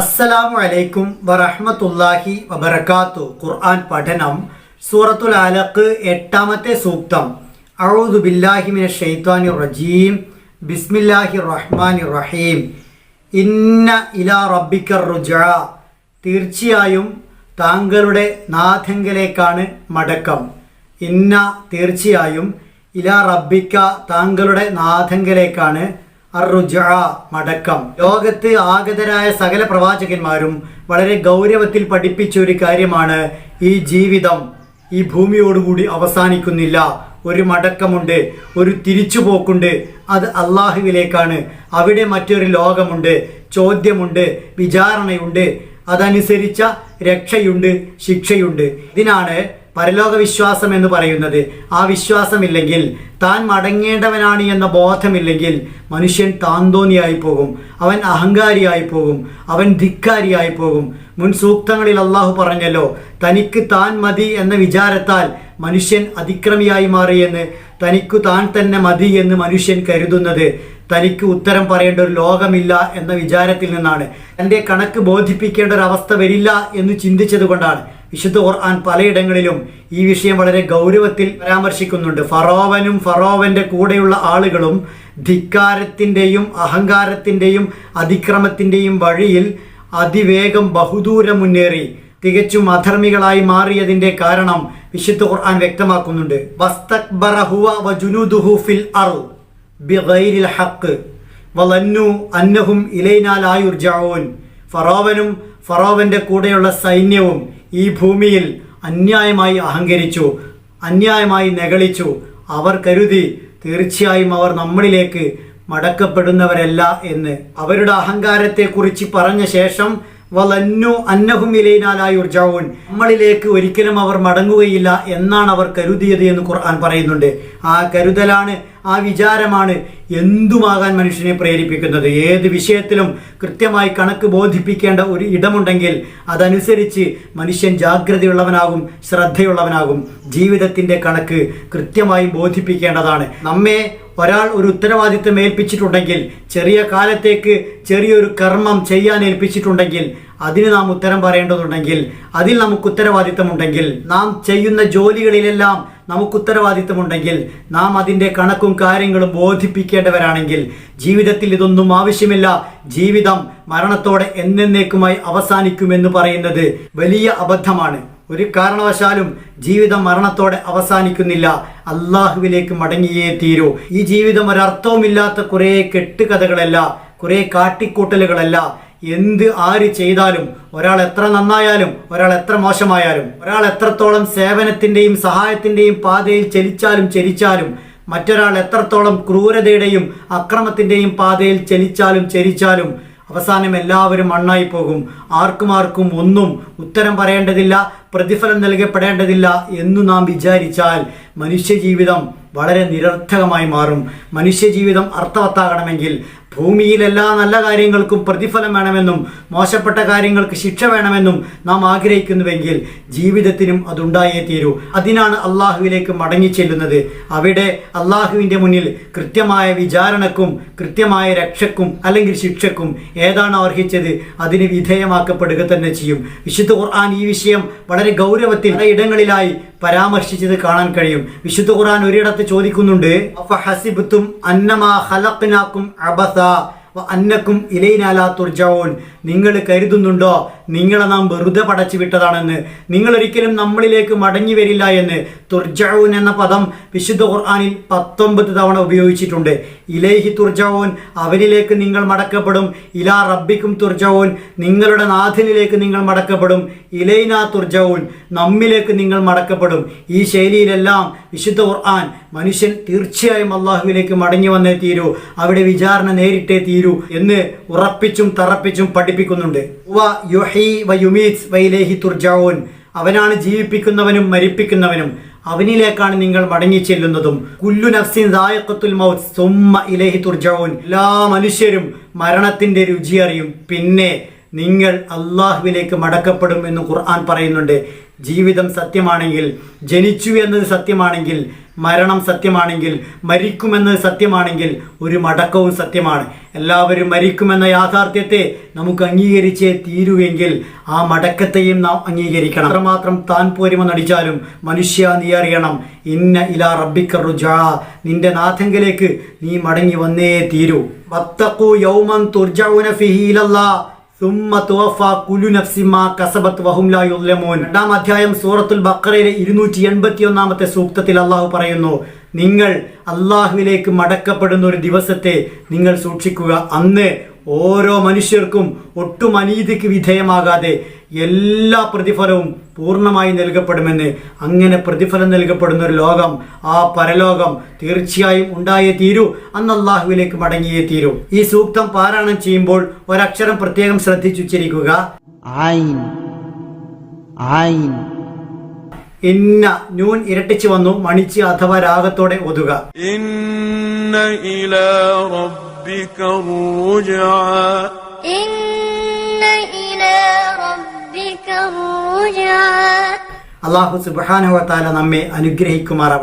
അസ്സലാമു അലൈക്കും വറഹ്മത്തുള്ളാഹി വബർക്കാത്തു ഖുർആൻ പഠനം സൂറത്തുൽ അലഖ് എട്ടാമത്തെ സൂക്തം. അഊദു ബില്ലാഹി മിനശ് ശൈത്വാനിർ റജീം. ബിസ്മില്ലാഹി റഹ്മാനിർ റഹീം. ഇന്ന ഇലാ റബ്ബിക്കർ റുജ തീർച്ചയായും താങ്കളുടെ നാഥങ്കലേക്കാണ് മടക്കം. ഇന്ന തീർച്ചയായും ഇലാ റബ്ബിക്ക താങ്കളുടെ നാഥങ്കലേക്കാണ് മടക്കം. ലോകത്ത് ആഗതരായ സകല പ്രവാചകന്മാരും വളരെ ഗൗരവത്തിൽ പഠിപ്പിച്ച ഒരു കാര്യമാണ് ഈ ജീവിതം. ഈ ഭൂമിയോടുകൂടി അവസാനിക്കുന്നില്ല. ഒരു മടക്കമുണ്ട് ഒരു തിരിച്ചുപോക്കുണ്ട്. അത് അള്ളാഹുവിലേക്കാണ്. അവിടെ മറ്റൊരു ലോകമുണ്ട് ചോദ്യമുണ്ട് വിചാരണയുണ്ട്. അതനുസരിച്ച രക്ഷയുണ്ട് ശിക്ഷയുണ്ട്. ഇതിനാണ് പരലോക വിശ്വാസം എന്ന് പറയുന്നത് ആ വിശ്വാസമില്ലെങ്കിൽ താൻ മടങ്ങേണ്ടവനാണ് എന്ന ബോധമില്ലെങ്കിൽ മനുഷ്യൻ താന്തോന്നിയായി പോകും അവൻ അഹങ്കാരിയായി പോകും അവൻ ധിക്കാരിയായി പോകും മുൻ സൂക്തങ്ങളിൽ അള്ളാഹു പറഞ്ഞല്ലോ തനിക്ക് താൻ മതി എന്ന വിചാരത്താൽ മനുഷ്യൻ അതിക്രമിയായി മാറിയെന്ന് തനിക്കു താൻ തന്നെ മതി എന്ന് മനുഷ്യൻ കരുതുന്നത് തനിക്ക് ഉത്തരം പറയേണ്ട ഒരു ലോകമില്ല എന്ന വിചാരത്തിൽ നിന്നാണ്. തന്റെ കണക്ക് ബോധിപ്പിക്കേണ്ട ഒരു അവസ്ഥ വരില്ല എന്ന് ചിന്തിച്ചത് കൊണ്ടാണ് വിശുദ്ധ ഖുർആൻ പലയിടങ്ങളിലും ഈ വിഷയം വളരെ ഗൗരവത്തിൽ പരാമർശിക്കുന്നുണ്ട്. ഫറോവനും ഫറോവന്റെ കൂടെയുള്ള ആളുകളും ധിക്കാരത്തിന്റെയും അഹങ്കാരത്തിന്റെയും അതിക്രമത്തിന്റെയും വഴിയിൽ അതിവേഗം ബഹുദൂരം മുന്നേറി തികച്ചും അധർമ്മികളായി മാറിയതിന്റെ കാരണം വിശുദ്ധ ഖുർആൻ വ്യക്തമാക്കുന്നുണ്ട്. ഫിൽ ഹഖ് അന്നഹും ഫറോവനും ഫറോവന്റെ കൂടെയുള്ള സൈന്യവും ഈ ഭൂമിയിൽ അന്യായമായി അഹങ്കരിച്ചു അന്യായമായി നെകളിച്ചു. അവർ കരുതി തീർച്ചയായും അവർ നമ്മളിലേക്ക് മടക്കപ്പെടുന്നവരല്ല എന്ന്. അവരുടെ അഹങ്കാരത്തെക്കുറിച്ച് പറഞ്ഞ ശേഷം വലന്നു അന്നഹും ഉർജാവുൻ നമ്മളിലേക്ക് ഒരിക്കലും അവർ മടങ്ങുകയില്ല എന്നാണ് അവർ കരുതിയത് എന്ന് ഖുർആൻ പറയുന്നുണ്ട്. ആ കരുതലാണ് ആ വിചാരമാണ് എന്തുമാകാൻ മനുഷ്യനെ പ്രേരിപ്പിക്കുന്നത്? ഏത് വിഷയത്തിലും കൃത്യമായി കണക്ക് ബോധിപ്പിക്കേണ്ട ഒരു ഇടമുണ്ടെങ്കിൽ അതനുസരിച്ച് മനുഷ്യൻ ജാഗ്രതയുള്ളവനാകും ശ്രദ്ധയുള്ളവനാകും. ജീവിതത്തിന്റെ കണക്ക് കൃത്യമായി ബോധിപ്പിക്കേണ്ടതാണ്. നമ്മെ ഒരാൾ ഒരു ഉത്തരവാദിത്തം ഏൽപ്പിച്ചിട്ടുണ്ടെങ്കിൽ ചെറിയ കാലത്തേക്ക് ചെറിയൊരു കർമ്മം ചെയ്യാൻ ഏൽപ്പിച്ചിട്ടുണ്ടെങ്കിൽ അതിന് നാം ഉത്തരം പറയേണ്ടതുണ്ടെങ്കിൽ അതിൽ നമുക്ക് ഉത്തരവാദിത്തമുണ്ടെങ്കിൽ നാം ചെയ്യുന്ന ജോലികളിലെല്ലാം നമുക്ക് ഉത്തരവാദിത്തമുണ്ടെങ്കിൽ നാം അതിന്റെ കണക്കും കാര്യങ്ങളും ബോധിപ്പിക്കേണ്ടവരാണെങ്കിൽ ജീവിതത്തിൽ ഇതൊന്നും ആവശ്യമില്ല. ജീവിതം മരണത്തോടെ എന്നേക്കുമായി അവസാനിക്കുമെന്ന് പറയുന്നത് വലിയ അബദ്ധമാണ്. ഒരു കാരണവശാലും ജീവിതം മരണത്തോടെ അവസാനിക്കുന്നില്ല. അള്ളാഹുവിലേക്ക് മടങ്ങിയേ തീരൂ. ഈ ജീവിതം ഒരർത്ഥവുമില്ലാത്ത കുറേ കെട്ടുകഥകളല്ല കുറേ കാട്ടിക്കൂട്ടലുകളല്ല. എന്ത് ആര് ചെയ്താലും ഒരാൾ എത്ര നന്നായാലും ഒരാൾ എത്ര മോശമായാലും ഒരാൾ എത്രത്തോളം സേവനത്തിന്റെയും സഹായത്തിന്റെയും പാതയിൽ ചലിച്ചാലും ചരിച്ചാലും മറ്റൊരാൾ എത്രത്തോളം ക്രൂരതയുടെയും അക്രമത്തിന്റെയും പാതയിൽ ചലിച്ചാലും ചരിച്ചാലും അവസാനം എല്ലാവരും മണ്ണായി പോകും. ആർക്കും ആർക്കും ഒന്നും ഉത്തരം പറയേണ്ടതില്ല പ്രതിഫലം നൽകപ്പെടേണ്ടതില്ല എന്ന് നാം വിചാരിച്ചാൽ മനുഷ്യജീവിതം വളരെ നിരർത്ഥകമായി മാറും. മനുഷ്യജീവിതം അർത്ഥവത്താകണമെങ്കിൽ ഭൂമിയിൽ എല്ലാ നല്ല കാര്യങ്ങൾക്കും പ്രതിഫലം വേണമെന്നും മോശപ്പെട്ട കാര്യങ്ങൾക്ക് ശിക്ഷ വേണമെന്നും നാം ആഗ്രഹിക്കുന്നുവെങ്കിൽ ജീവിതത്തിനും അതുണ്ടായേ തീരൂ. അതിനാണ് അള്ളാഹുവിലേക്ക് മടങ്ങി ചെല്ലുന്നത്. അവിടെ അള്ളാഹുവിന്റെ മുന്നിൽ കൃത്യമായ വിചാരണക്കും കൃത്യമായ രക്ഷക്കും അല്ലെങ്കിൽ ശിക്ഷക്കും ഏതാണ് അർഹിച്ചത്? അതിന് വിധേയമാക്കപ്പെടുക തന്നെ ചെയ്യും. വിശുദ്ധ ഖുർആൻ ഈ വിഷയം വളരെ ഗൗരവത്തിൽ പല ഇടങ്ങളിലായി പരാമർശിച്ചത് കാണാൻ കഴിയും. വിശുദ്ധ ഖുർആൻ ഒരിടത്ത് ചോദിക്കുന്നുണ്ട് അന്നമാ ഖലഖ്നാകും അബസ? അന്നക്കും ഇലയിനാലാ തുർജാവോൻ നിങ്ങൾ കരുതുന്നുണ്ടോ? നിങ്ങളെ നാം വെറുതെ പടച്ചു വിട്ടതാണെന്ന്. നിങ്ങൾ ഒരിക്കലും നമ്മളിലേക്ക് മടങ്ങി വരില്ല എന്ന് തുർജാവൂൻ എന്ന പദം വിശുദ്ധ ഖുർആാനിൽ പത്തൊമ്പത് തവണ ഉപയോഗിച്ചിട്ടുണ്ട്. ഇലേഹി തുർജാവോൻ അവനിലേക്ക് നിങ്ങൾ മടക്കപ്പെടും. ഇലാ റബ്ബിക്കും തുർജാവോൻ നിങ്ങളുടെ നാഥനിലേക്ക് നിങ്ങൾ മടക്കപ്പെടും. ഇലൈനാ തുർജാവൂൻ നമ്മിലേക്ക് നിങ്ങൾ മടക്കപ്പെടും. ഈ ശൈലിയിലെല്ലാം വിശുദ്ധ ഖുർആൻ മനുഷ്യൻ തീർച്ചയായും അള്ളാഹുവിലേക്ക് മടങ്ങി വന്നേ തീരൂ. അവിടെ വിചാരണ നേരിട്ടേ തീരൂ എന്ന് ഉറപ്പിച്ചും തറപ്പിച്ചും പഠിപ്പിക്കുന്നുണ്ട്. അവനാണ് ജീവിപ്പിക്കുന്നവനും മരിപ്പിക്കുന്നവനും. അവനിലേക്കാണ് നിങ്ങൾ മടങ്ങി ചെല്ലുന്നതും. കുല്ലു നഫ്സിൻ ദായക്കത്തുൽ മൗത്ത് സുമ്മ ഇലൈഹി തുർജഊൻ. എല്ലാ മനുഷ്യരും മരണത്തിന്റെ രുചി അറിയും. പിന്നെ നിങ്ങൾ അള്ളാഹുവിലേക്ക് മടക്കപ്പെടും എന്ന് ഖുർആൻ പറയുന്നുണ്ട്. ജീവിതം സത്യമാണെങ്കിൽ ജനിച്ചു എന്നത് സത്യമാണെങ്കിൽ മരണം സത്യമാണെങ്കിൽ മരിക്കുമെന്നത് സത്യമാണെങ്കിൽ ഒരു മടക്കവും സത്യമാണ്. എല്ലാവരും മരിക്കുമെന്ന യാഥാർത്ഥ്യത്തെ നമുക്ക് അംഗീകരിച്ചേ തീരുവെങ്കിൽ ആ മടക്കത്തെയും നാം അംഗീകരിക്കണം. അത്രമാത്രം താൻ പോരുമ നടിച്ചാലും മനുഷ്യ നീ അറിയണം. ഇന്ന ഇലാ റബ്ബിക്കർ റുജാ. നിന്റെ നാഥങ്കിലേക്ക് നീ മടങ്ങി വന്നേ തീരൂ. വത്തഖു യൗമൻ തുർജൗന ഫിഹി രണ്ടാം അധ്യായം സൂറത്തുൽ ബഖറയിലെ ഇരുന്നൂറ്റി എൺപത്തി ഒന്നാമത്തെ സൂക്തത്തിൽ അള്ളാഹു പറയുന്നു നിങ്ങൾ അള്ളാഹുവിലേക്ക് മടക്കപ്പെടുന്ന ഒരു ദിവസത്തെ നിങ്ങൾ സൂക്ഷിക്കുക. അന്ന് ഓരോ മനുഷ്യർക്കും ഒട്ടും അനീതിക്ക് വിധേയമാകാതെ എല്ലാ പ്രതിഫലവും പൂർണമായി നൽകപ്പെടുമെന്ന് അങ്ങനെ പ്രതിഫലം നൽകപ്പെടുന്ന ഒരു ലോകം ആ പരലോകം തീർച്ചയായും ഉണ്ടായേ തീരൂ അന്ന് അള്ളാഹുവിലേക്ക് മടങ്ങിയേ തീരൂ. ഈ സൂക്തം പാരായണം ചെയ്യുമ്പോൾ ഒരക്ഷരം പ്രത്യേകം ശ്രദ്ധിച്ചുച്ചിരിക്കുക ഇന്ന നൂൻ ഇരട്ടിച്ചു വന്നു മണിച്ച് അഥവാ രാഗത്തോടെ ഒതുക ഇന്ന ربك الرجعى إن إلى ربك الرجعى അള്ളാഹു സുബാനുവത്താല നമ്മെ അനുഗ്രഹിക്കുമാറാവട്ടെ